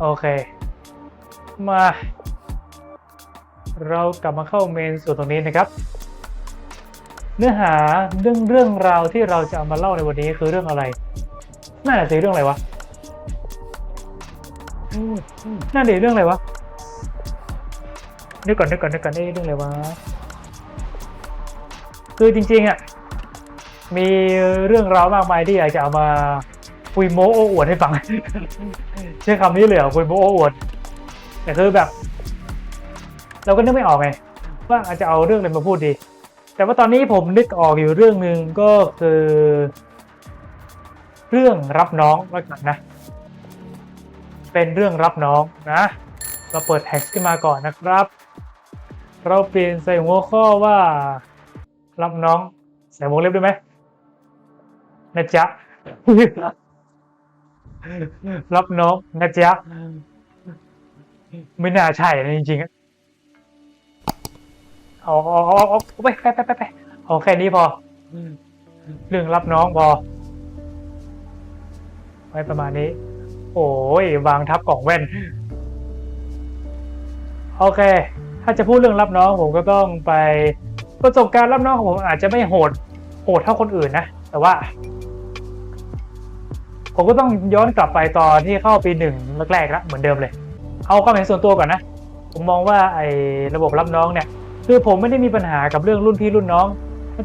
โอเค มา เรากลับมาเข้าเมนส่วนตรงนี้นะครับ เนื้อหาเรื่องเรื่องราวที่เราจะเอามาเล่าในวันนี้คือเรื่องอะไรน่าจะเรื่องอะไรวะน่าดีเรื่องอะไรวะนึกก่อนนึกก่อนนึกก่อนเอ้ยเรื่องอะไรวะคือจริงๆอะมีเรื่องราวมากมายที่อยากจะเอามาคุยโม้โอ้อวดให้ฟัง ใช้คำนี้เลยเหรอคุยโมโอ้อวดแต่คือแบบ เราก็นึกไม่ออกไงว่าอาจจะเอาเรื่องอะไรมาพูดดี แต่ว่าตอนนี้ผมนึกออกอยู่เรื่องหนึ่งก็คือ เรื่องรับน้องแล้วกันนะ เป็นเรื่องรับน้องนะ เราเปิดแท็กขึ้นมาก่อนนะครับ เราเปลี่ยนใส่หัวข้อว่ารับน้องใส่วงเล็บได้ไหมนะจ๊ะ รับน้องนะจ๊ะไม่น่าใช่นะจริงๆเอาเอาเอาเอาเอาไปไปไปไปไปเอาแค่นี้พอ เรื่องรับน้องพอ ไว้ประมาณนี้ โอ้ยวางทับกล่องแว่น โอเค ถ้าจะพูดเรื่องรับน้องผมก็ต้องไป ประสบการณ์รับน้องของผมอาจจะไม่โหด โหดเท่าคนอื่นนะ แต่ว่า ผมก็ต้องย้อนกลับไปตอนที่เข้าปีหนึ่งแรกๆแล้วเหมือนเดิมเลย เอาความเห็นส่วนตัวก่อนนะ ผมมองว่าไอ้ระบบรับน้องเนี่ยคือผมไม่ได้มีปัญหากับเรื่องรุ่นพี่รุ่นน้อง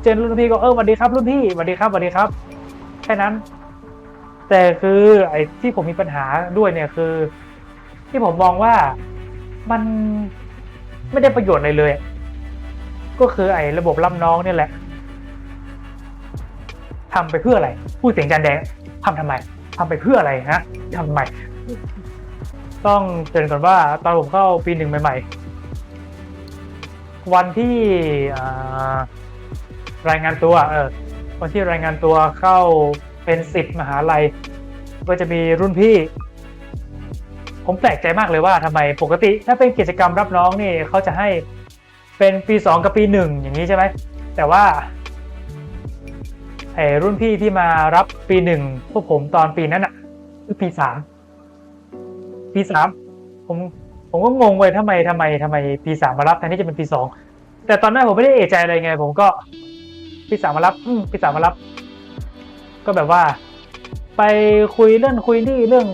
เจอรุ่นพี่ก็เออสวัสดีครับรุ่นพี่สวัสดีครับสวัสดีครับ แค่นั้น แต่คือไอ้ที่ผมมีปัญหาด้วยเนี่ยคือ ที่ผมมองว่ามันไม่ได้ประโยชน์อะไรเลย ก็คือไอ้ระบบรับน้องเนี่ยแหละทำไปเพื่ออะไร พูดเสียงจานแดงทำทำไม ทำไปเพื่ออะไรฮะทำทำไมต้องเตือนก่อนว่าตอนผมเข้าปีหนึ่งใหม่ๆ วันที่รายงานตัวเออวันที่รายงานตัวเข้าเป็นสิทธิ์มหาลัย ก็จะมีรุ่นพี่ ผมแปลกใจมากเลยว่าทำไมปกติ ถ้าเป็นกิจกรรมรับน้องนี่เขาจะให้เป็นปีสองกับปีหนึ่งอย่างนี้ใช่ไหมแต่ว่า อ้รุ่นพี่ที่มารับปีหนึ่งพวกผมตอนปีนั้นอะคือปีสามปีสามผมผมก็งงเว้ยทำไมทำไมทำไมปีสามมารับแทนที่จะเป็นปีสองแต่ตอนนั้นผมไม่ได้เอะใจอะไรไง ผมก็ปีสามมารับอืมปีสามมารับ ก็แบบว่า ไปคุยเรื่องคุยนี่เรื่อง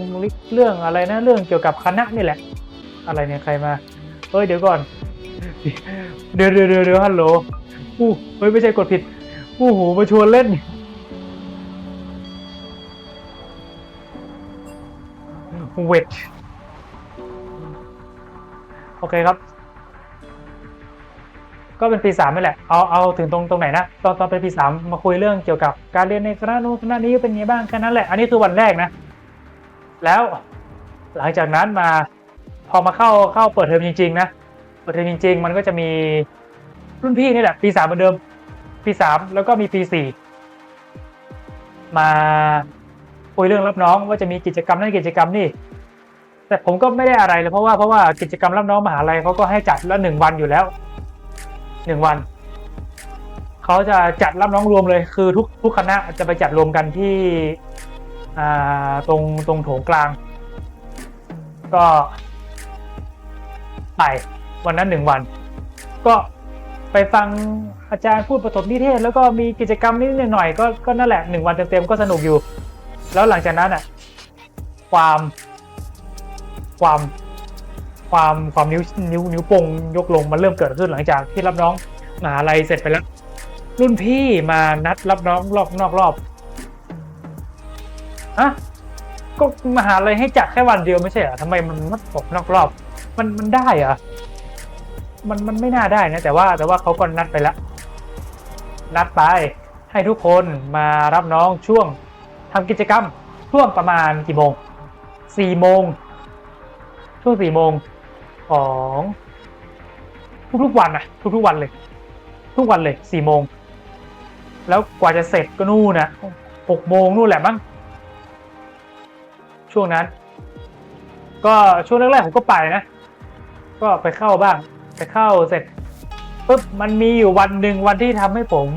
เรื่องอะไรนะ เรื่องเกี่ยวกับคณะนี่แหละ อะไรเนี่ยใครมาเฮ้ยเดี๋ยวก่อนเดี๋ยวเดี๋ยวเดี๋ยวเดี๋ยวฮัลโหลอู้เฮ้ยไม่ใช่กดผิด โอู้หูมาชวนเล่น เวท โอเคครับ ก็เป็นปีสามนี่แหละ เอาเอาถึงตรงตรงไหนนะ ตอนตอนเป็นปีสามมาคุยเรื่องเกี่ยวกับการเรียนในคณะนู้นคณะนี้เป็นไงบ้างแค่นั้นแหละ อันนี้คือวันแรกนะ แล้วหลังจากนั้นมาพอมาเข้าเข้าเปิดเทอมจริง ๆ นะ เปิดเทอมจริง ๆ มันก็จะมีรุ่นพี่นี่แหละ ปีสามเหมือนเดิม ปีสามแล้วก็มีปีสี่มาคุยเรื่องรับน้องว่าจะมีกิจกรรมนั่นกิจกรรมนี่ แต่ผมก็ไม่ได้อะไรเลยเพราะว่าเพราะว่ากิจกรรมรับน้องมหาลัยเขาก็ให้จัดละหนึ่งวันอยู่แล้วหนึ่งวันเขาจะจัดรับน้องรวมเลยคือทุกทุกคณะจะไปจัดรวมกันที่ตรงตรงโถงกลาง ก็ไปวันนั้นหนึ่งวัน ก็ไปฟัง อาจารย์พูดประถมนิเทศ แล้วก็มีกิจกรรมนิดหน่อยก็ก็นั่นแหละหนึ่งวันเต็มๆก็สนุกอยู่ แล้วหลังจากนั้นอะความความความความนิ้วนิ้วนิ้วโป้งยกลงมันเริ่มเกิดขึ้นหลังจากที่รับน้องมหาลัยเสร็จไปแล้ว รุ่นพี่มานัดรับน้องรอบนอกรอบฮะก็มหาลัยให้จัดแค่วันเดียวไม่ใช่เหรอทำไมมันนัดผมนอกรอบ มันมันได้เหรอะมันมันไม่น่าได้นะ แต่ว่าแต่ว่าเขาก็นัดไปแล้ว นัดไป ให้ทุกคนมารับน้องช่วงทำกิจกรรมช่วงประมาณกี่โมงสี่โมงช่วงสี่โมงของทุกๆวันนะทุกๆวันเลย ทุกวันเลยสี่โมงแล้วกว่าจะเสร็จก็นู่นนะหกโมงนู่นแหละมั้งช่วงนั้น ก็ช่วงแรกๆผมก็ไปนะ ก็ไปเข้าบ้าง ไปเข้าเสร็จ ปุ๊บมันมีอยู่วันหนึ่งวันที่ทำให้ผม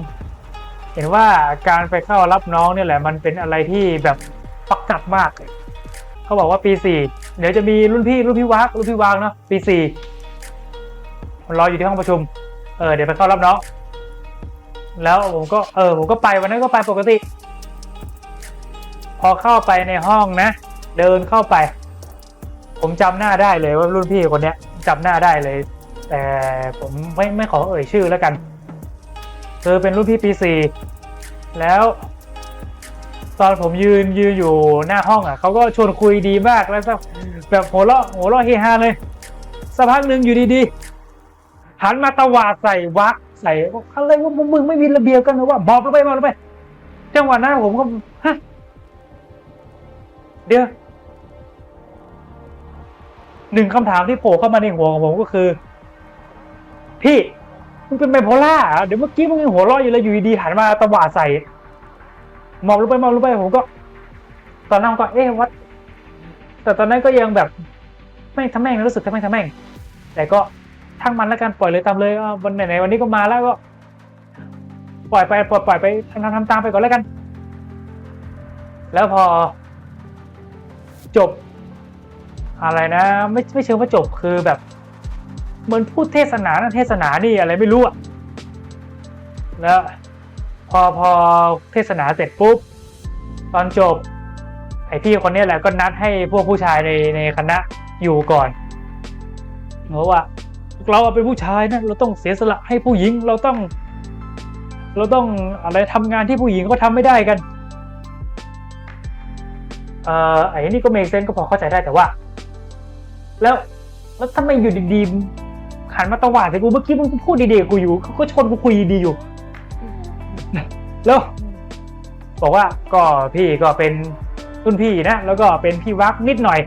เห็นว่าการไปเข้ารับน้องเนี่ยแหละ มันเป็นอะไรที่แบบปักจับมาก เขาบอกว่าปีสี่เดี๋ยวจะมีรุ่นพี่รุ่นพี่วักรุ่นพี่วักเนาะปีสี่มันรออยู่ที่ห้องประชุม เออเดี๋ยวไปเข้ารับน้อง แล้วผมก็เออผมก็ไปวันนั้นก็ไปปกติ พอเข้าไปในห้องนะ เดินเข้าไป ผมจำหน้าได้เลยว่ารุ่นพี่คนเนี้ยจำหน้าได้เลย แต่ผมไม่ไม่ขอเอ่ยชื่อแล้วกันคือเป็นรุ่นพี่ปีสี่แล้วตอนผมยืนยืนอยู่หน้าห้องอะเขาก็ชวนคุยดีมากแล้วก็แบบหัวเราะหัวเราะเฮฮาเลยสักพักหนึ่งอยู่ดีๆหันมาตวาดใส่วักใส่อะไรว่ามึงไม่มีระเบียบกันหรือว่าบอกลงไปบอกลงไปจังหวะนั้นผมก็ฮะเดี๋ยวหนึ่งคำถามที่โผล่เข้ามาในหัวของผมก็คือ พี่มึงเป็นไบโพล่าเดี๋ยวเมื่อกี้มึงยังหัวเราะอยู่เลยอยู่ดีๆหันมาตะหวาดใส่มองลงไปมองลงไปผมก็ ตอนนั้นก็เอ๊ะวัด แต่ตอนนั้นก็ยังแบบไม่ทำแม่งรู้สึกทำแม่งทำแม่ง แต่ก็ทั้งมันแล้วกันปล่อยเลยตามเลยวันไหนๆวันนี้ก็มาแล้วก็ ปล่อยไปปล่อยปล่อยไปทำทำทำตามไปก่อนแล้วกัน แล้วพอ จบ อะไรนะ ไม่ไม่เชิงว่าจบคือแบบ เหมือนพูดเทศนานะเทศนานี่อะไรไม่รู้อะแล้วพอพอเทศนาเสร็จปุ๊บ ตอนจบ ไอพี่คนนี้แหละก็นัดให้พวกผู้ชายในในคณะอยู่ก่อนเพราะว่าเราเป็นผู้ชายนะเราต้องเสียสละให้ผู้หญิงเราต้อง เราต้องอะไรทำงานที่ผู้หญิงก็ทำไม่ได้กันเอ่อไอ้นี่ก็เมกเซนก็พอเข้าใจได้แต่ว่า แล้วแล้วทำไมอยู่ดีๆ หันมาตวาดใส่กูเมื่อกี้มึงพูดดีๆกับกูอยู่เขาก็ชวนกูคุยดีๆอยู่ แล้วบอกว่าก็พี่ก็เป็นรุ่นพี่นะแล้วก็เป็นพี่วักนิดหน่อย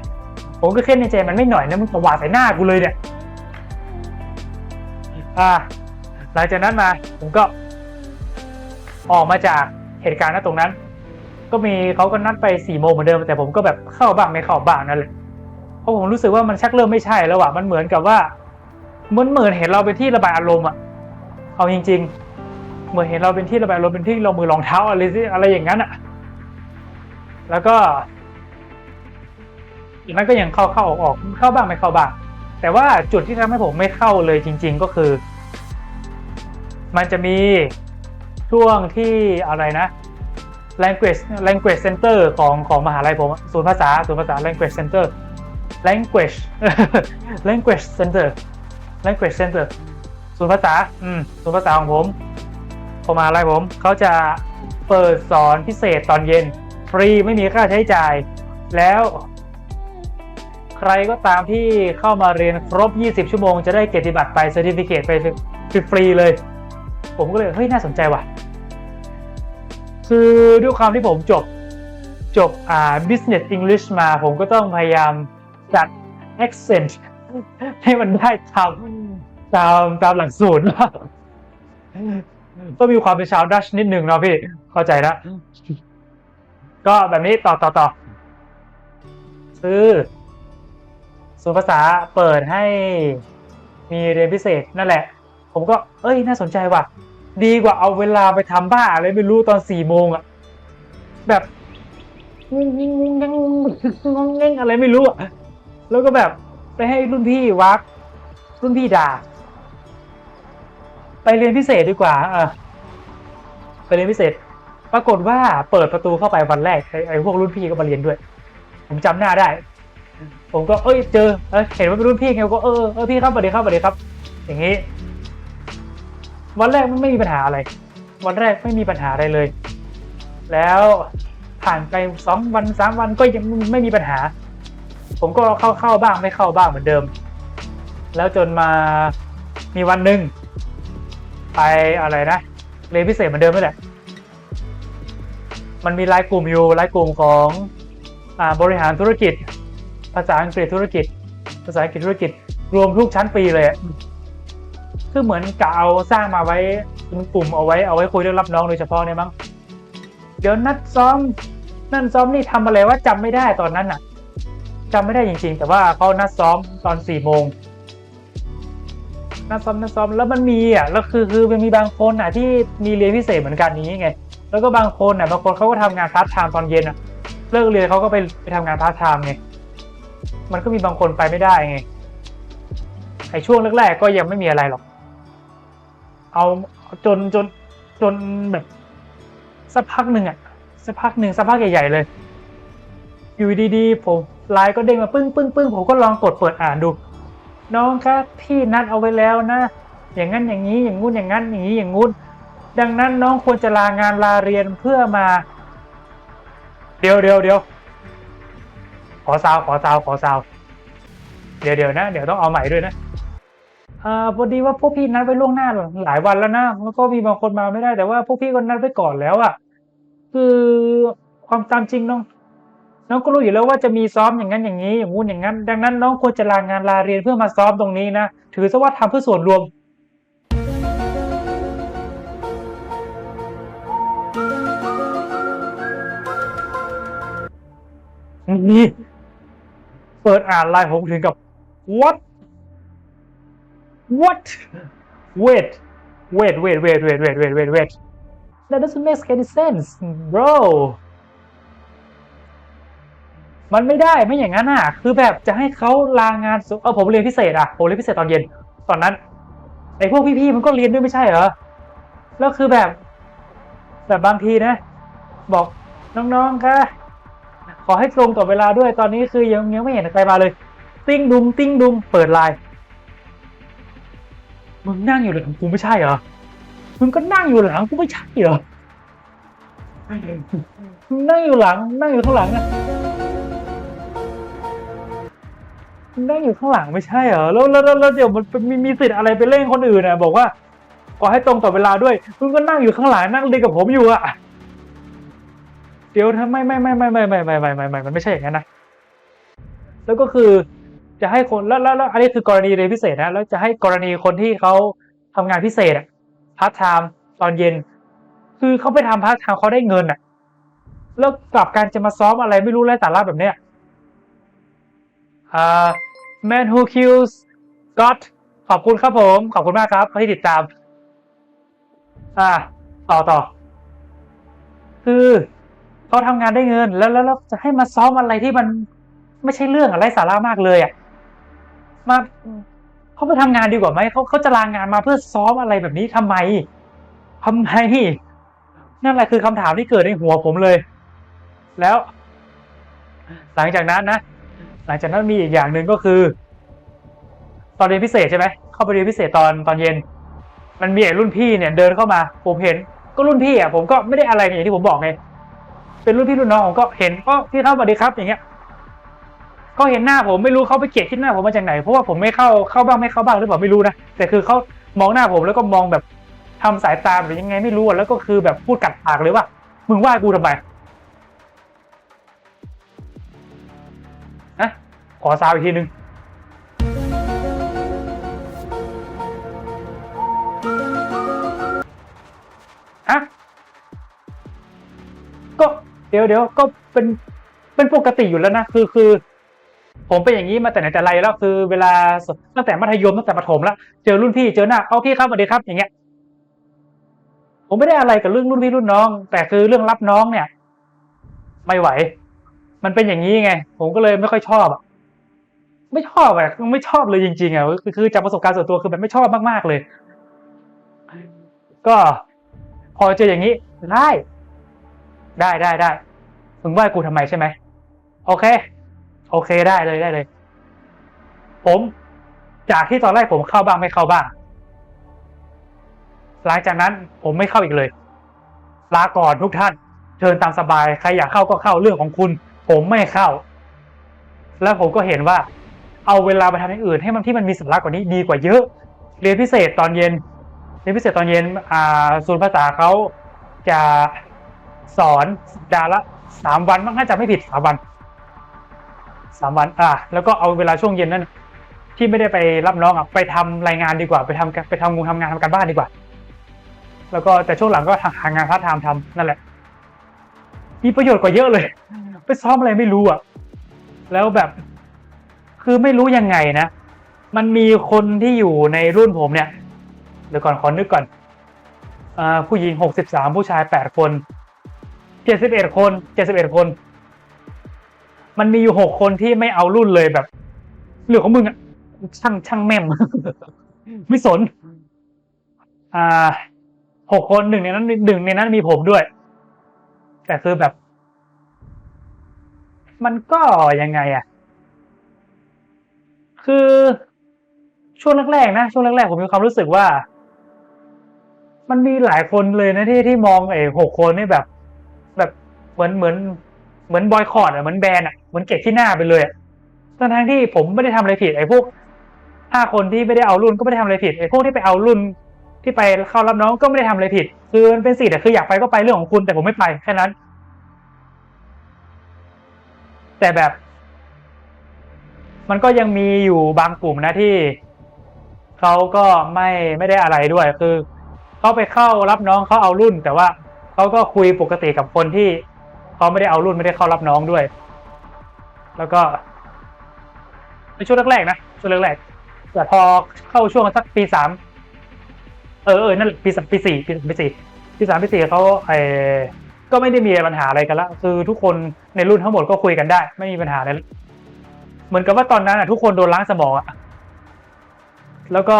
ผมก็เข้นในใจมันไม่หน่อยนะมึงตวาดใส่หน้ากูเลยเนี่ยอ่า หลังจากนั้นมาผมก็ ออกมาจากเหตุการณ์ณตรงนั้น ก็มีเขาก็นัดไปสี่โมงเหมือนเดิมแต่ผมก็แบบเข้าบ้างไม่เข้าบ้างนั่นแหละเพราะผมรู้สึกว่ามันชักเริ่มไม่ใช่แล้วอะมันเหมือนกับว่า หมันเหมือนเห็นเราเป็นที่ระบายอารมณ์อะเอาจริง ๆ เหมือนเห็นเราเป็นที่ระบายอารมณ์เป็นที่เรามือรองเท้าอะไรสิอะไรอย่างนั้นอะแล้วก็จากนั้นก็ยังเข้าเข้าออกออกเข้าบ้างไม่เข้าบ้างแต่ว่าจุดที่ทำให้ผมไม่เข้าเลยจริง ๆ ก็คือ มันจะมีช่วงที่อะไรนะ language language center ของของมหาลัยผมศูนย์ภาษาศูนย์ภาษา language center language language center language center ศูนย์ภาษา อืม ศูนย์ภาษาของผมขอมหาลัยผม เขาจะเปิดสอนพิเศษตอนเย็น ฟรีไม่มีค่าใช้จ่าย แล้ว ใครก็ตามที่เข้ามาเรียนครบ 20 ชั่วโมงจะได้เกียรติบัตรไปเซอร์ติฟิเคตไปฟรีเลย ผมก็เลย เฮ้ย น่าสนใจว่ะ คือด้วยความที่ผมจบจบอ่า business English มาผมก็ต้องพยายามจัด accent ให้มันได้ตามตามตามหลักสูตรก็มีความเป็นชาวดัชนิดนึงเนาะพี่ เข้าใจนะ ก็แบบนี้ต่อต่อต่อคือศูนย์ภาษาเปิดให้มีเรียนพิเศษนั่นแหละ ผมก็ เอ้ย น่าสนใจว่ะ ดีกว่าเอาเวลาไปทำบ้าอะไรไม่รู้ตอนสี่โมงอะแบบงงงงงงงงงอะไรไม่รู้อะแล้วก็แบบ ไปให้รุ่นพี่วักรุ่นพี่ด่า ไปเรียนพิเศษดีกว่า เออไปเรียนพิเศษ ปรากฏว่าเปิดประตูเข้าไปวันแรกไอ้ไอ้พวกรุ่นพี่ก็มาเรียนด้วย ผมจำหน้าได้ ผมก็เอ้ยเจอเอ้ยเห็นว่าเป็นรุ่นพี่ไงก็เออเออพี่ครับสวัสดีครับสวัสดีครับ อย่างนี้ วันแรกมันไม่มีปัญหาอะไร วันแรกไม่มีปัญหาอะไรเลย แล้วผ่านไปสองวันสามวันก็ยังไม่มีปัญหา ผมก็เข้าเข้าบ้างไม่เข้าบ้างเหมือนเดิม แล้วจนมามีวันหนึ่งไปอะไรนะเรียนพิเศษเหมือนเดิมนั่แหละ มันมีไลน์กลุ่มอยู่ไลน์กลุ่มของอบริหารธุรกิจ ภาษาอังกฤษธุรกิจ ภาษาอังกฤษธุรกิจ รวมทุกชั้นปีเลยคือเหมือนกะเอาสร้างมาไว้เป็นกลุ่มเอาไว้เอาไว้คุยเรื่องรับน้องโดยเฉพาะเนี่ยมั้งเดี๋ยวนัดซ้อมนั่นซ้อมนี่ทำอะไรว่าจำไม่ได้ตอนนั้นอะ จำไม่ได้จริงๆ แต่ว่าเขานัดซ้อมตอนสี่โมงนัดซ้อมนัดซ้อมแล้วมันมีอะแล้วคือคือมันมีบางคนอะที่มีเรียนพิเศษเหมือนกันนี้ไงแล้วก็บางคนอะบางคนเขาก็ทำงานพาร์ทไทม์ตอนเย็นอะเลิกเรียนเขาก็ไปไปทำงานพาร์ทไทม์ไงมันก็มีบางคนไปไม่ได้ไงไอช่วงแรกๆก็ยังไม่มีอะไรหรอก เอาจนจนจนแบบสักพักหนึ่งอะสักพักหนึ่งสักพักใหญ่ๆเลย อยู่ดีๆผม ไลน์ก็เด้งมาปึ้งปึ้งปึ้งผมก็ลองกดเปิดอ่านดู น้องครับพี่นัดเอาไว้แล้วนะ อย่างนั้นอย่างนี้อย่างงู้นอย่างนั้นอย่างนี้อย่างงู้น ดังนั้นน้องควรจะลางานลาเรียนเพื่อมา เดี๋ยวเดี๋ยวเดี๋ยวขอซาวขอซาวขอซาวเดี๋ยวเดี๋ยวนะ เดี๋ยวต้องเอาใหม่ด้วยนะอ่าพอดีว่าพวกพี่นัดไว้ล่วงหน้าหลายวันแล้วนะแล้วก็มีบางคนมาไม่ได้แต่ว่าพวกพี่ก็นัดไว้ก่อนแล้วอะคือความตามจริงน้อง น้องก็รู้อยู่แล้วว่าจะมีซ้อมอย่างนั้นอย่างนี้อย่างงู้นอย่างนั้น ดังนั้นน้องควรจะลางานลาเรียนเพื่อมาซ้อมตรงนี้นะถือซะว่าทำเพื่อส่วนรวมนี่เปิดอ่านไลน์ผมถึงกับ what what wait wait wait wait wait wait wait wait wait that doesn't make any sense bro มันไม่ได้ไม่อย่างนั้นอะ คือแบบจะให้เขาลางานสุเออผมเรียนพิเศษอะผมเรียนพิเศษตอนเย็น ตอนนั้นไอ้พวกพี่ๆมันก็เรียนด้วยไม่ใช่เหรอแล้วคือแบบ แบบบางทีนะ บอกน้องๆคะขอให้ตรงต่อเวลาด้วยตอนนี้คือยังยังไม่เห็นใครมาเลย ติ้งดุงติ้งดุงเปิดไลน์มึงนั่งอยู่หลังกูไม่ใช่เหรอมึงก็นั่งอยู่หลังกูไม่ใช่เหรอมึงนั่งอยู่หลังนั่งอยู่ข้างหลังนะ นั่งอยู่ข้างหลังไม่ใช่เหรอแล้วแล้วแล้วเดี๋ยวมันมีมีสิทธิ์อะไรไปเล่นคนอื่นอะ บอกว่าขอให้ตรงต่อเวลาด้วยมึงก็นั่งอยู่ข้างหลังนั่งเรียนกับผมอยู่อะเดี๋ยวถ้าไม่ไม่ไม่ไม่ไม่ไม่ไม่ไม่ไม่ไม่มันไม่ใช่อย่างนั้นนะแล้วก็คือจะให้คนแล้วแล้วแล้วอันนี้คือกรณีเรียนพิเศษนะแล้วจะให้กรณีคนที่เขาทำงานพิเศษอะพาร์ทไทม์ตอนเย็น คือเขาไปทำพาร์ทไทม์เขาได้เงินอะแล้วกลับการจะมาซ้อมอะไรไม่รู้ไร้สาระแบบเนี้ย อ่า man who kills God ขอบคุณครับผม ขอบคุณมากครับที่ติดตาม อ่า ต่อต่อ คือเขาทำงานได้เงิน แล้วแล้วจะให้มาซ้อมอะไรที่มันไม่ใช่เรื่องอะไรสาระมากเลยอะ มาเขาไปทำงานดีกว่าไหมเขาเขาจะลางงานมาเพื่อซ้อมอะไรแบบนี้ทำไมทำไมนั่นแหละคือคำถามที่เกิดในหัวผมเลย แล้ว หลังจากนั้นนะ ลังจากนั้นมีอีกอย่างหนึ่งก็คือ ตอนเรียนพิเศษใช่ไหมเข้าไปเรียนพิเศษตอนตอนเย็น มันมีไอ้รุ่นพี่เนี่ยเดินเข้ามา ผมเห็นก็รุ่นพี่อะผมก็ไม่ได้อะไรอย่างที่ผมบอกไงเป็นรุ่นพี่รุ่นน้องผมก็เห็นก็พี่ครับสวัสดีครับอย่างเงี้ยเขาเห็นหน้าผมไม่รู้เขาไปเกลียดที่หน้าผมมาจากไหนเพราะว่าผมไม่เข้าเข้าบ้างไม่เข้าบ้างหรือเปล่าไม่รู้นะแต่คือเขามองหน้าผมแล้วก็มองแบบทำสายตาแบบยังไงไม่รู้แล้วก็คือแบบพูดกัดปากเลยว่า มึงว่ากูทำไม ขอซาวอีกทีนึงฮะก็เดี๋ยวเดี๋ยวก็เป็นเป็นปกติอยู่แล้วนะคือคือ ผมเป็นอย่างนี้มาแต่ไหนแต่ไรแล้วคือเวลาตั้งแต่มัธยมตั้งแต่ประถมแล้วเจอรุ่นพี่เจอหน้าเอาพี่ครับสวัสดีครับ อย่างเงี้ย ผมไม่ได้อะไรกับเรื่องรุ่นพี่รุ่นน้อง แต่คือเรื่องรับน้องเนี่ย ไม่ไหว มันเป็นอย่างนี้ไง ผมก็เลยไม่ค่อยชอบอะ ไม่ชอบอะไม่ชอบเลยจริงๆอะคือจากประสบการณ์ส่วนตัวคือแบบไม่ชอบมากๆเลย ก็ พอเจออย่างนี้ได้ได้ได้ได้มึงว่ากูทำไมใช่ไหมโอเค โอเคได้เลยได้เลย ผมจากที่ตอนแรกผมเข้าบ้างไม่เข้าบ้าง หลังจากนั้นผมไม่เข้าอีกเลย ลาก่อนทุกท่าน เชิญตามสบาย ใครอยากเข้าก็เข้าเรื่องของคุณ ผมไม่เข้า แล้วผมก็เห็นว่า เอาเวลาไปทำอย่างอื่น ให้มันที่มันมีสาระกว่านี้ดีกว่าเยอะ เรียนพิเศษตอนเย็น เรียนพิเศษตอนเย็นอ่าศูนย์ภาษาเขาจะสอนสัปดาห์ละสามวันมั้งน่าจะไม่ผิดสามวันสามวันอ่าแล้วก็เอาเวลาช่วงเย็นนั้นที่ไม่ได้ไปรับน้องอะไปทำรายงานดีกว่า ไปทำไปทำงงทำงานทำการบ้านดีกว่า แล้วก็แต่ช่วงหลังก็หางานพาร์ทไทม์ทำนั่นแหละมีประโยชน์กว่าเยอะเลย ไปซ้อมอะไรไม่รู้อะ แล้วแบบ คือไม่รู้ยังไงนะ มันมีคนที่อยู่ในรุ่นผมเนี่ยเดี๋ยวก่อนขอนึกก่อนอผู้หญิงหกสิบสามผู้ชายแปดคนเจ็ดสิบเอ็ดคนเจ็ดสิบเอ็ดคน มันมีอยู่หกคนที่ไม่เอารุ่นเลยแบบเรื่องของมึงอะช่างช่างแม่มไม่สน อ่าหกคนหนึ่งในนั้นหนึ่งในนั้นมีผมด้วย แต่คือแบบ มันก็ยังไงอะ คือช่วงแรกๆนะช่วงแรกๆผมมีความรู้สึกว่า มันมีหลายคนเลยนะที่ที่มองไอ้หกคนนี่แบบ แบบเหมือนเหมือน เหมือนบอยคอร์ดอะเหมือนแบนอะเหมือนเก็บที่หน้าไปเลยอะทั้งทั้งที่ผมไม่ได้ทำอะไรผิดไอ้พวกห้าคนที่ไม่ได้เอารุ่นก็ไม่ได้ทำอะไรผิดไอ้พวกที่ไปเอารุ่นที่ไปเข้ารับน้องก็ไม่ได้ทำอะไรผิด คือมันเป็นสิทธิ์อะคืออยากไปก็ไปเรื่องของคุณแต่ผมไม่ไปแค่นั้น แต่แบบ มันก็ยังมีอยู่บางกลุ่มนะที่เขาก็ไม่ไม่ได้อะไรด้วยคือเขาไปเข้ารับน้องเขาเอารุ่น แต่ว่าเขาก็คุยปกติกับคนที่เขาไม่ได้เอารุ่นไม่ได้เข้ารับน้องด้วย แล้วก็ในช่วงแรกๆนะช่วงแรกๆแต่พอเข้าช่วงสักปีสามเออเออนั่นปีสามปีสี่ปีปีสี่ปีสามปีสี่เขาไอก็ไม่ได้มีปัญหาอะไรกันละคือทุกคนในรุ่นทั้งหมดก็คุยกันได้ ไม่มีปัญหาอะไรละ เหมือนกับว่าตอนนั้นอะทุกคนโดนล้างสมองอะแล้วก็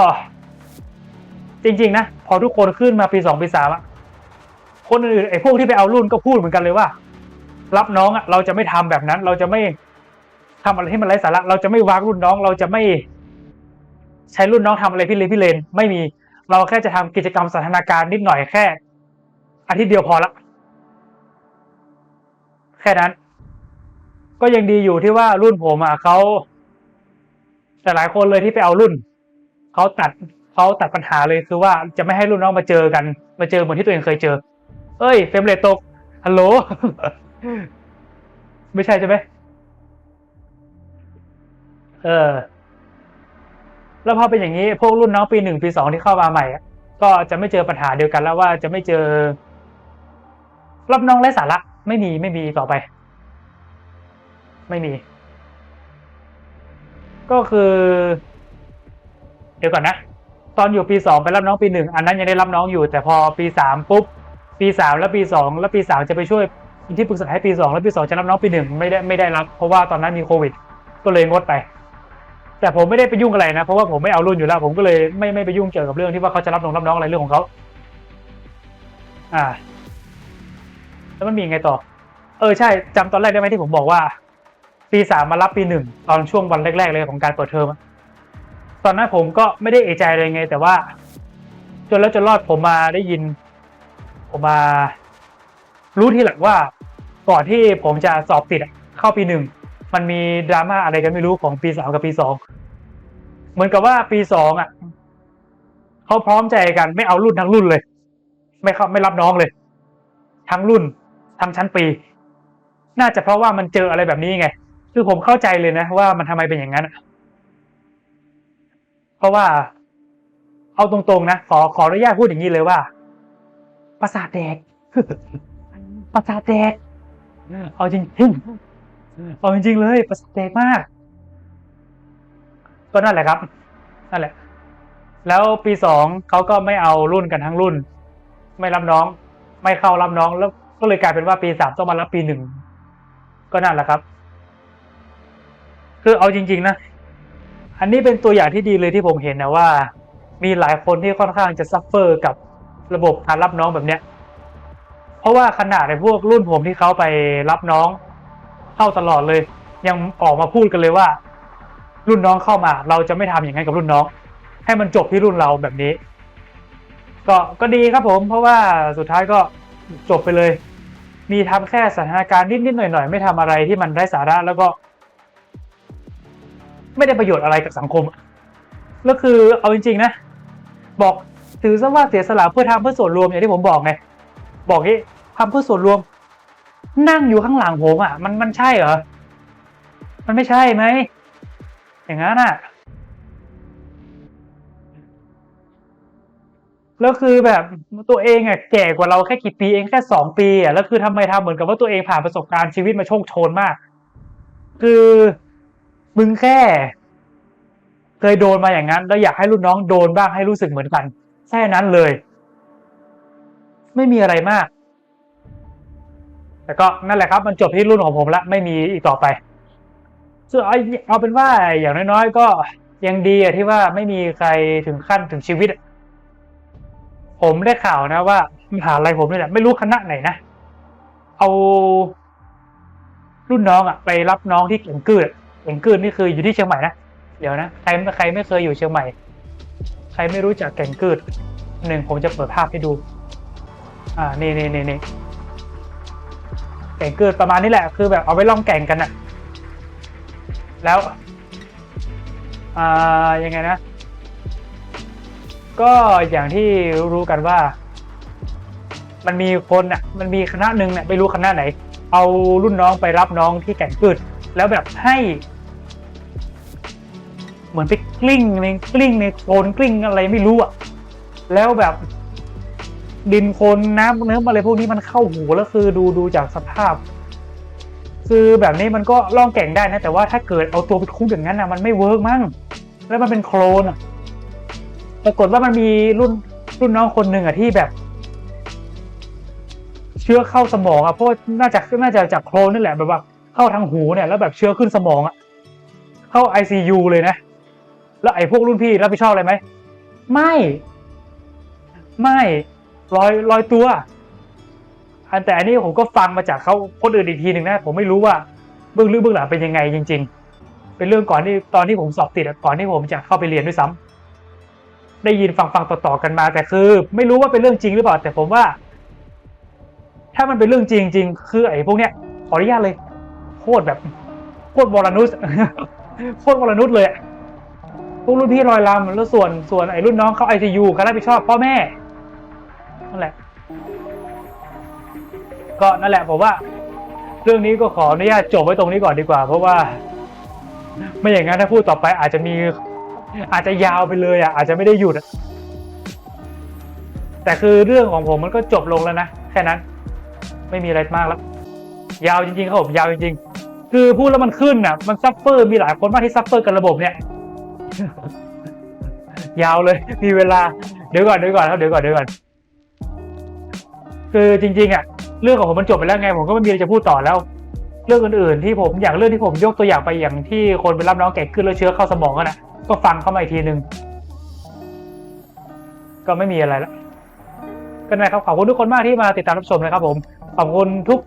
จริง ๆ นะ พอทุกคนขึ้นมาปีสองปีสามอะคนอื่นๆไอ้พวกที่ไปเอารุ่นก็พูดเหมือนกันเลยว่า รับน้องอะเราจะไม่ทำแบบนั้น เราจะไม่ทำอะไรที่มันไร้สาระเราจะไม่วางรุ่นน้อง เราจะไม่ใช้รุ่นน้องทำอะไรพี่เลนพี่เลน ไม่มีเราแค่จะทำกิจกรรมสันทนาการนิดหน่อยแค่อาทิตย์เดียวพอละแค่นั้น ก็ยังดีอยู่ที่ว่ารุ่นผมอะเขาแต่หลายคนเลยที่ไปเอารุ่นเขาตัดเขาตัดปัญหาเลยคือว่าจะไม่ให้รุ่นน้องมาเจอกัน มาเจอเหมือนที่ตัวเองเคยเจอ เอ้ยเฟรมเรทตกฮัลโหลไม่ใช่ใช่ไหมเออ แล้วพอเป็นอย่างนี้พวกรุ่นน้องปีหนึ่งปีสองที่เข้ามาใหม่ก็จะไม่เจอปัญหาเดียวกันแล้วว่าจะไม่เจอรับน้องไร้สาระไม่มีไม่มีต่อไป ไม่มี ก็คือ เดี๋ยวก่อนนะ ตอนอยู่ปีสองไปรับน้องปีหนึ่งอันนั้นยังได้รับน้องอยู่ แต่พอปีสามปุ๊บ ปีสามแล้วปีสองแล้วปีสามจะไปช่วยที่ปรึกษาให้ปีสองแล้วปีสองจะรับน้องปีหนึ่งไม่ได้ไม่ได้รับ เพราะว่าตอนนั้นมีโควิด ก็เลยงดไป แต่ผมไม่ได้ไปยุ่งอะไรนะ เพราะว่าผมไม่เอารุ่นอยู่แล้ว ผมก็เลยไม่ไม่ไปยุ่งเกี่ยวกับเรื่องที่ว่าเขาจะรับน้องรับน้องอะไรเรื่องของเขาอ่า แล้วมันมีไงต่อ เออใช่จำตอนแรกได้ไหมที่ผมบอกว่า ปีสามมารับปีหนึ่งตอนช่วงวันแรก ๆ เลยของการเปิดเทอมตอนนั้นผมก็ไม่ได้เอใจเลยไง แต่ว่า จนแล้วจนรอดผมมาได้ยิน ผมมา รู้ทีหลังว่าก่อนที่ผมจะสอบติดเข้าปีหนึ่งมันมีดราม่าอะไรกันไม่รู้ของปีสามกับปีสองเหมือนกับว่าปีสองอะเขาพร้อมใจกันไม่เอารุ่นทั้งรุ่นเลย ไม่เข้าไม่รับน้องเลย ทั้งรุ่นทั้งชั้นปี น่าจะเพราะว่ามันเจออะไรแบบนี้ไง คือผมเข้าใจเลยนะ ว่ามันทำไมเป็นอย่างนั้นเพราะว่า เอาตรงๆนะขอขออนุญาตพูดอย่างนี้เลยว่าประสาทแดกประสาทแดกเอาจริงๆเอาจริงๆเลยประสาทแดกมาก ก็นั่นแหละครับนั่นแหละ แล้วปีสองเขาก็ไม่เอารุ่นกันทั้งรุ่น ไม่รับน้อง ไม่เข้ารับน้องแล้วก็เลยกลายเป็นว่าปีสามต้องมารับปีหนึ่งก็นั่นแหละครับ คือเอาจริง ๆ นะ อันนี้เป็นตัวอย่างที่ดีเลยที่ผมเห็นนะว่า มีหลายคนที่ค่อนข้างจะซัฟเฟอร์กับระบบการรับน้องแบบเนี้ย เพราะว่าขนาดในพวกรุ่นผมที่เขาไปรับน้อง เข้าตลอดเลย ยังออกมาพูดกันเลยว่า รุ่นน้องเข้ามา เราจะไม่ทำอย่างนั้นกับรุ่นน้อง ให้มันจบที่รุ่นเราแบบนี้ ก็ก็ดีครับผม เพราะว่าสุดท้ายก็จบไปเลย มีทำแค่สถานการณ์นิดๆหน่อยๆ ไม่ทำอะไรที่มันไร้สาระแล้วก็ ไม่ได้ประโยชน์อะไรกับสังคมแล้วคือเอาจริงๆนะ บอกถือซะว่าเสียสละเพื่อทำเพื่อส่วนรวมอย่างที่ผมบอกไงบอกที่ทำเพื่อส่วนรวม นั่งอยู่ข้างหลังผมอะ มันมันใช่เหรอมันไม่ใช่ไหมอย่างนั้นอะแล้วคือแบบตัวเองอะแก่กว่าเราแค่กี่ปีเองแค่สองปีอะแล้วคือทำไมทำเหมือนกับว่าตัวเองผ่านประสบการณ์ชีวิตมาโชคโชนมาก คือ มึงแค่ เคยโดนมาอย่างนั้น แล้วอยากให้รุ่นน้องโดนบ้างให้รู้สึกเหมือนกัน แค่นั้นเลย ไม่มีอะไรมาก แต่ก็นั่นแหละครับ มันจบที่รุ่นของผมละไม่มีอีกต่อไปส่วนเอาเป็นว่าอย่างน้อยๆก็ยังดีอะที่ว่าไม่มีใครถึงขั้นถึงชีวิต ผมได้ข่าวนะว่ามหาลัยผมนี่แหละไม่รู้คณะไหนนะ เอารุ่นน้องอะไปรับน้องที่เก่งกืด เก่งกืดนี่คืออยู่ที่เชียงใหม่นะเดี๋ยวนะใครใครไม่เคยอยู่เชียงใหม่ ใครไม่รู้จักแก่งกืดหนึ่งผมจะเปิดภาพให้ดู อ่านี่นี่นี่นี่แก่งกืดประมาณนี้แหละ คือแบบเอาไปล่องแก่งกันอะแล้วอ่ายังไงนะ ก็อย่างที่รู้กันว่า มันมีคนอะ มันมีคณะหนึ่งเนี่ยไม่รู้คณะไหน เอารุ่นน้องไปรับน้องที่แก่งกืดแล้วแบบให้ เหมือนไปกลิ้งในกลิ้งในโคลนกลิ้งอะไรไม่รู้อะแล้วแบบดินโคลนน้ำเนื้ออะไรพวกนี้มันเข้าหูแล้วคือดูดูจากสภาพ คือแบบนี้มันก็ล่องแก่งได้นะ แต่ว่าถ้าเกิดเอาตัวไปคลุกอย่างนั้นนะมันไม่เวิร์กมั้งแล้วมันเป็นโคลนอะปรากฏว่ามันมีรุ่นรุ่นน้องคนหนึ่งอะที่แบบ เชื้อเข้าสมองอะเพราะน่าจะน่าจะจากโคลนนี่แหละแบบว่าเข้าทางหูเนี่ย แล้วแบบเชื้อขึ้นสมองอะเข้าไอซียูเลยนะ แล้วไอ้พวกรุ่นพี่รับผิดชอบอะไรไหม ไม่ ไม่ลอยลอยตัว อันแต่อันนี้ผมก็ฟังมาจากเขาคนอื่นอีกทีหนึ่งนะ ผมไม่รู้ว่าเบื้องลึกเบื้องหลังเป็นยังไงจริง ๆ เป็นเรื่องก่อนที่ตอนที่ผมสอบติดก่อนที่ผมจะเข้าไปเรียนด้วยซ้ำได้ยินฟังฟังต่อๆกันมาแต่คือ ไม่รู้ว่าเป็นเรื่องจริงหรือเปล่า แต่ผมว่า ถ้ามันเป็นเรื่องจริงจริงคือไอ้พวกเนี้ยขออนุญาตเลยโคตรแบบโคตรวรนุษโคตรวรนุษเลยอะ พวกรุ่นพี่ลอยลำแล้วส่วนส่วนไอ้รุ่นน้องเขาไอซียูเขารับผิดชอบพ่อแม่นั่นแหละ ก็นั่นแหละผมว่า เรื่องนี้ก็ขออนุญาตจบไว้ตรงนี้ก่อนดีกว่า เพราะว่า ไม่อย่างนั้นถ้าพูดต่อไปอาจจะมีอาจจะยาวไปเลยอะอาจจะไม่ได้หยุดแต่คือเรื่องของผมมันก็จบลงแล้วนะแค่นั้น ไม่มีอะไรมากแล้ว ยาวจริงๆครับผมยาวจริงๆ คือพูดแล้วมันขึ้นอะมันซัฟเฟอร์มีหลายคนมากที่ซัฟเฟอร์กับระบบเนี่ย ยาวเลยมีเวลาเดี๋ยวก่อนเดี๋ยวก่อนครับเดี๋ยวก่อนเดี๋ยวก่อน คือจริง ๆ อะ เรื่องของผมมันจบไปแล้วไง ผมก็ไม่มีอะไรจะพูดต่อแล้ว เรื่องอื่นๆที่ผมอย่างเรื่องที่ผมยกตัวอย่างไปอย่างที่คนไปรับน้องแก่ขึ้นแล้วเชื้อเข้าสมองกันอะก็ฟังเข้ามาอีกทีหนึ่งก็ไม่มีอะไรละก็นั่นะครับขอบคุณทุกคนมากที่มาติดตามรับชมนะครับ ผมขอบคุณทุก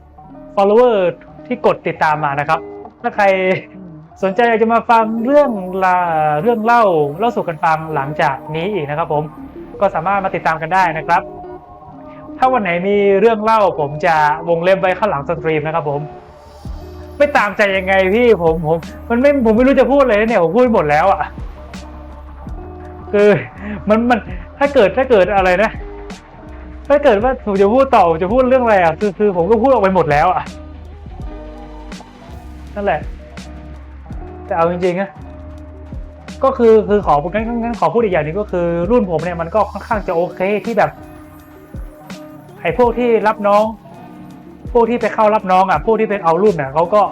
follower ที่กดติดตามมานะครับ ถ้าใคร สนใจอยากจะมาฟังเรื่องเรื่องเล่าเล่าสู่กันฟังหลังจากนี้อีกนะครับ ผมก็สามารถมาติดตามกันได้นะครับ ถ้าวันไหนมีเรื่องเล่า ผมจะวงเล็บไว้ข้างหลังสตรีมนะครับ ผมไม่ตามใจยังไงพี่ผมผม มันไม่ผมไม่รู้จะพูดเลยเนี่ยผมพูดหมดแล้วอะคือมันมันถ้าเกิดถ้าเกิดอะไรนะ ถ้าเกิดว่าผมจะพูดต่อผมจะพูดเรื่องอะไรอะคือคือผมก็พูดออกไปหมดแล้วอะนั่นแหละ แต่เอาจริงๆนะก็คือคือของั้นงั้นขอพูดอีกอย่างนึงก็คือรุ่นผมเนี่ยมันก็ค่อนข้างจะโอเคที่แบบไอ้พวกที่รับน้อง พวกที่ไปเข้ารับน้องอะ พวกที่เป็นเอารุ่นอะเขาก็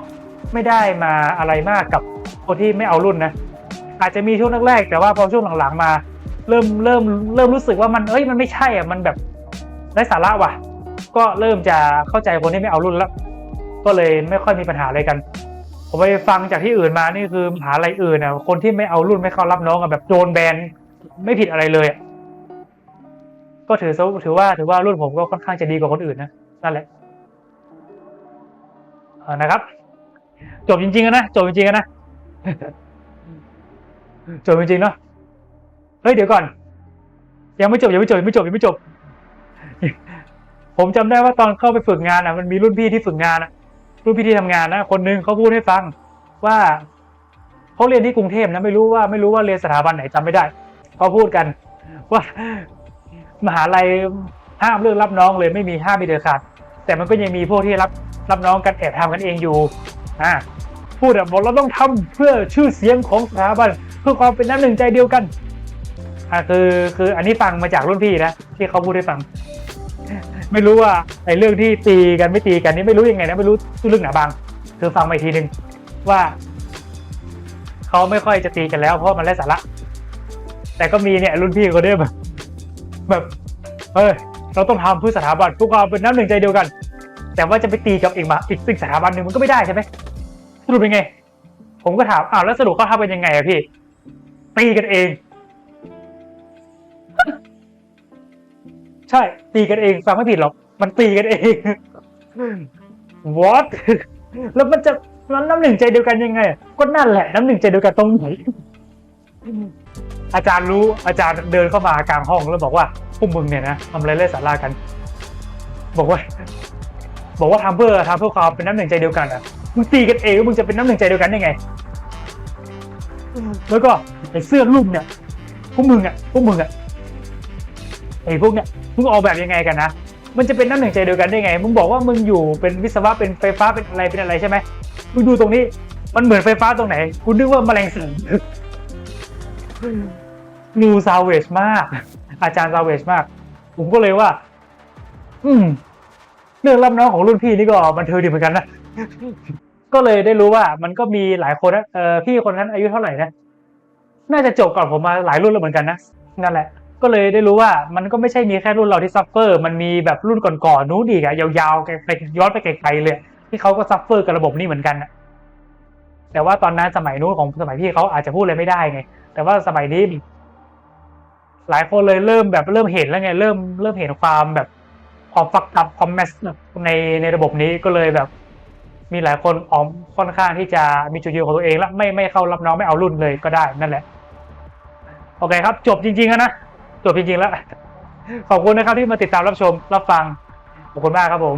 ไม่ได้มาอะไรมากกับคนที่ไม่เอารุ่นนะ อาจจะมีช่วงแรกๆแต่ว่าพอช่วงหลังๆมา เริ่มเริ่มเริ่มรู้สึกว่ามันเอ้ยมันไม่ใช่อะมันแบบไร้สาระว่ะ ก็เริ่มจะเข้าใจคนที่ไม่เอารุ่นแล้ว ก็เลยไม่ค่อยมีปัญหาอะไรกัน ผมไปฟังจากที่อื่นมานี่คือมหาอะไรอื่นอะ คนที่ไม่เอารุ่นไม่เข้ารับน้องอะแบบโดนแบนไม่ผิดอะไรเลยอะก็ถือถือว่าถือว่ารุ่นผมก็ค่อนข้างจะดีกว่าคนอื่นนะนั่นแหละนะครับ จบจริงๆนะจบจริงๆนะจบจริงๆเนาะเฮ้ยเดี๋ยวก่อน ยังไม่จบยังไม่จบยังไม่จบยังไม่จบ ผมจำได้ว่าตอนเข้าไปฝึกงานอะมันมีรุ่นพี่ที่ฝึกงานอะ รุ่นพี่ที่ทำงานนะคนหนึงเขาพูดให้ฟังว่าเขาเรียนที่กรุงเทพนะไม่รู้ว่าไม่รู้ว่าเรียนสถาบันไหนจำไม่ได้เขาพูดกัน ว่ามหาลัยห้ามเรื่องรับน้องเลยไม่มีห้ามมีเด็ดขาดแต่มันก็ยังมีพวกที่รับรับน้องกันแอบทำกันเองอยู่อ่าพูดแบบบอกเราต้องทำเพื่อชื่อเสียงของสถาบันเพื่อความเป็นน้ำหนึ่งใจเดียวกันอ่าคือคืออันนี้ฟังมาจากรุ่นพี่นะที่เขาพูดให้ฟัง ไม่รู้ว่าไอ้เรื่องที่ตีกันไม่ตีกันนี่ไม่รู้ยังไงนะไม่รู้เรื่องหนาบางคือฟังมาอีกทีหนึ่งว่าเขาไม่ค่อยจะตีกันแล้ว เพราะมันไร้สาระ แต่ก็มีเนี่ยรุ่นพี่คนเนี้ยแบบแบบเออเราต้องทำเพื่อสถาบันพื่อควาเป็นน้ำหนึ่งใจเดียวกัน แต่ว่าจะไปตีกับอีกมาอีกอีกสถาบันหนึ่งมันก็ไม่ได้ใช่ไหมสรุปเป็นไง ผมก็ถามอ้าวแล้วสรุปเขาทำเป็นยังไงอะพี่ ตีกันเอง ใช่ ตีกันเองฟังไม่ผิดหรอก มันตีกันเอง what แล้วมันจะมันน้ำหนึ่งใจเดียวกันยังไง ก็นั่นแหละน้ำหนึ่งใจเดียวกันตรงไหนอาจารย์รู้อาจารย์เดินเข้ามากลางห้องแล้วบอกว่าพวกมึงเนี่ยนะทำอะไรเล่นสาระกัน บอกว่า บอกว่าทำเพื่อทำเพื่อความเป็นน้ำหนึ่งใจเดียวกันอะมึงตีกันเองมึงจะเป็นน้ำหนึ่งใจเดียวกันได้ไง แล้วก็ไอ้เสื้อรุ่นเนี่ยพวกมึงอะพวกมึงอะ ไอ้พวกเนี่ยมึงออกแบบยังไงกันนะ มันจะเป็นน้ำหนึ่งใจเดียวกันได้ไง มึงบอกว่ามึงอยู่เป็นวิศวะเป็นไฟฟ้าเป็นอะไรเป็นอะไรใช่ไหมมึงดูตรงนี้มันเหมือนไฟฟ้าตรงไหนกูนึกว่าแมลงสาบนูซาเวชมาก อาจารย์ซาเวชมาก ผมก็เลยว่า อืม เรื่องรับน้องของรุ่นพี่นี่ก็บันเทิงดีเหมือนกันนะ ก็เลยได้รู้ว่ามันก็มีหลายคนนะเออพี่คนนั้นอายุเท่าไหร่นะ น่าจะจบก่อนผมมาหลายรุ่นแล้วเหมือนกันนะ นั่นแหละ ก็เลยได้รู้ว่ามันก็ไม่ใช่มีแค่รุ่นเราที่ซัฟเฟอร์มันมีแบบรุ่นก่อนๆนู้นอีกอะยาวๆไปย้อนไปไกลๆเลยที่เขาก็ซัฟเฟอร์กับระบบนี้เหมือนกันแต่ว่าตอนนั้นสมัยนู้นของสมัยพี่เขาอาจจะพูดอะไรไม่ได้ไง แต่ว่าสมัยนี้ หลายคนเลยเริ่มแบบเริ่มเห็นแล้วไง เริ่มเริ่มเห็นความแบบความฟักตับความแมสในในระบบนี้ก็เลยแบบ มีหลายคนออมค่อนข้างที่จะมีจุดยืนของตัวเองแล้วไม่ไม่เข้ารับน้องไม่เอารุ่นเลยก็ได้นั่นแหละ โอเคครับ จบจริงๆนะ จบจริงๆแล้ว ขอบคุณนะครับที่มาติดตามรับชมรับฟังขอบคุณมากครับผม